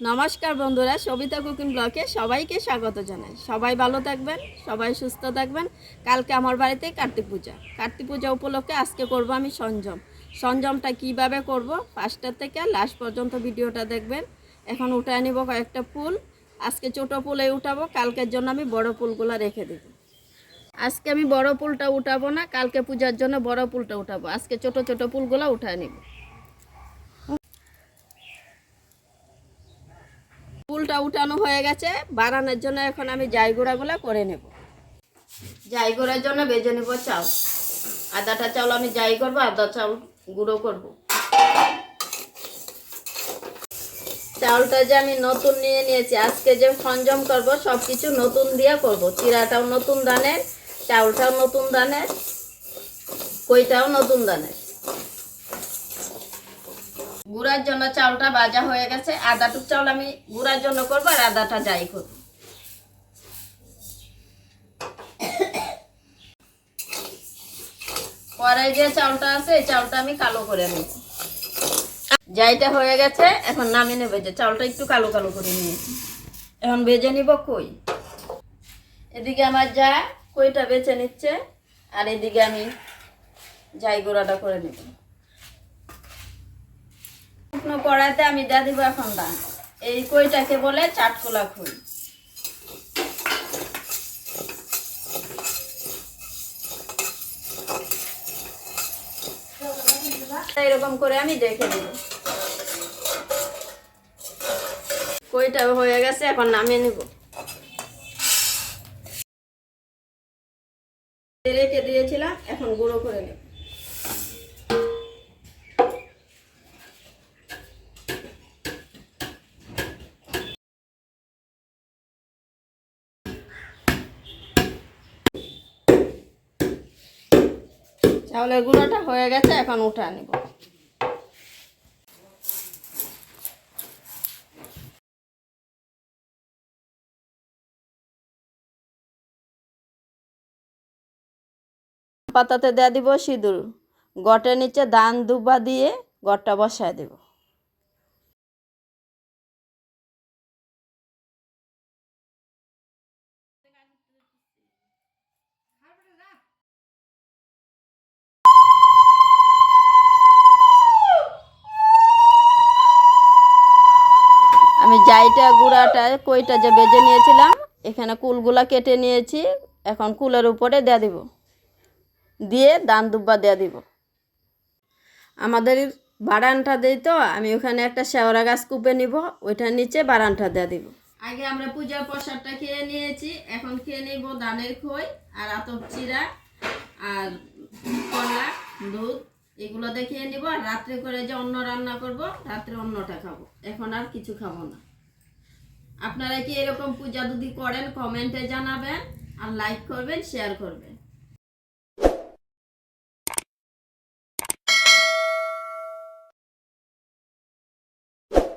নমস্কার বন্ধুরা, সবিতা কুকিং ব্লকে সবাইকে স্বাগত জানাই। সবাই ভালো থাকবেন, সবাই সুস্থ থাকবেন। কালকে আমার বাড়িতে কার্তিক পূজা। কার্তিক পূজা উপলক্ষে আজকে করব আমি সঞ্জম। সঞ্জমটা কীভাবে করব ফার্স্টের থেকে লাস্ট পর্যন্ত ভিডিওটা দেখবেন। এখন উঠায় নিব কয়েকটা ফুল। আজকে ছোটো ফুলে উঠাবো, কালকের জন্য আমি বড় ফুলগুলো রেখে দেবো। আজকে আমি বড় ফুলটা উঠাবো না, কালকে পূজার জন্য বড় ফুলটা উঠাবো। আজকে ছোট ছোট ফুলগুলো উঠায় নিব। ফুলটা উঠানো হয়ে গেছে। বানানোর জন্য এখন আমি যাই গুঁড়াগুলো করে নেব। যাই গুঁড়ার জন্য বেজে নেব চাল আদাটা চাউল আমি যাই করব, আদা চাউল গুঁড়ো করব। চাউলটা যে আমি নতুন নিয়ে নিয়েছি, আজকে যে সংযম করব সব কিছু নতুন দিয়ে করব। চিরাটাও নতুন দানের, চাউলটাও নতুন দানের কইটাও নতুন দানের। গুঁড়ার জন্য চাউলটা ভাজা হয়ে গেছে। আদাটুক চাউল আমি গুঁড়ার জন্য করব আর আদাটা যাই করব। পরে যে চাউলটা আছে, এই চাউলটা আমি কালো করে নেব। যাইটা হয়ে গেছে, এখন নামিয়ে নেবে। যে চাউলটা একটু কালো কালো করে নিয়েছি। এখন বেজে নিব কই? এদিকে আমার যা কইটা বেছে নিচ্ছে, আর এদিকে আমি যাই গোড়াটা করে নেব। শুকনো কড়াইতে আমি দিয়ে দিব এখন দান। এই কইটাকে বলে চাটকোলা খই। এরকম করে আমি দেখে দেব কইটা হয়ে গেছে, এখন নামিয়ে নিব। রেখে দিয়েছিলাম, এখন গুঁড়ো করে নেব। চাউলের গুঁড়োটা হয়ে গেছে, এখন উঠা নিব। পাতাতে দেয়া দিব সিঁদুর। গটের নিচে ধান দুবা দিয়ে গটটা বসায় দেব। আমি যাইটা, গুঁড়াটা, কইটা যে বেজে নিয়েছিলাম, এখানে কুলগুলা কেটে নিয়েছি, এখন কুলের উপরে দেয়া দিব। দিয়ে দান দুব্বা দেয়া দিব। আমাদের বারানটা দিই তো, আমি ওখানে একটা শেওড়া গাছ কুপে নিব, ওইটার নিচে বারানটা দেয়া দিব। আগে আমরা পূজার প্রসাদটা খেয়ে নিয়েছি, এখন খেয়ে নিব দানের খই আর আতপ চিরা আর কলা, দুধ। এগুলো দেখিয়ে খেয়ে নিব, আর রাত্রে করে যে অন্য রান্না করব, রাত্রে অন্যটা খাব। এখন আর কিছু খাব না। আপনারা কি এরকম পূজা যদি করেন, কমেন্টে জানাবেন, আর লাইক করবেন শেয়ার করবেন।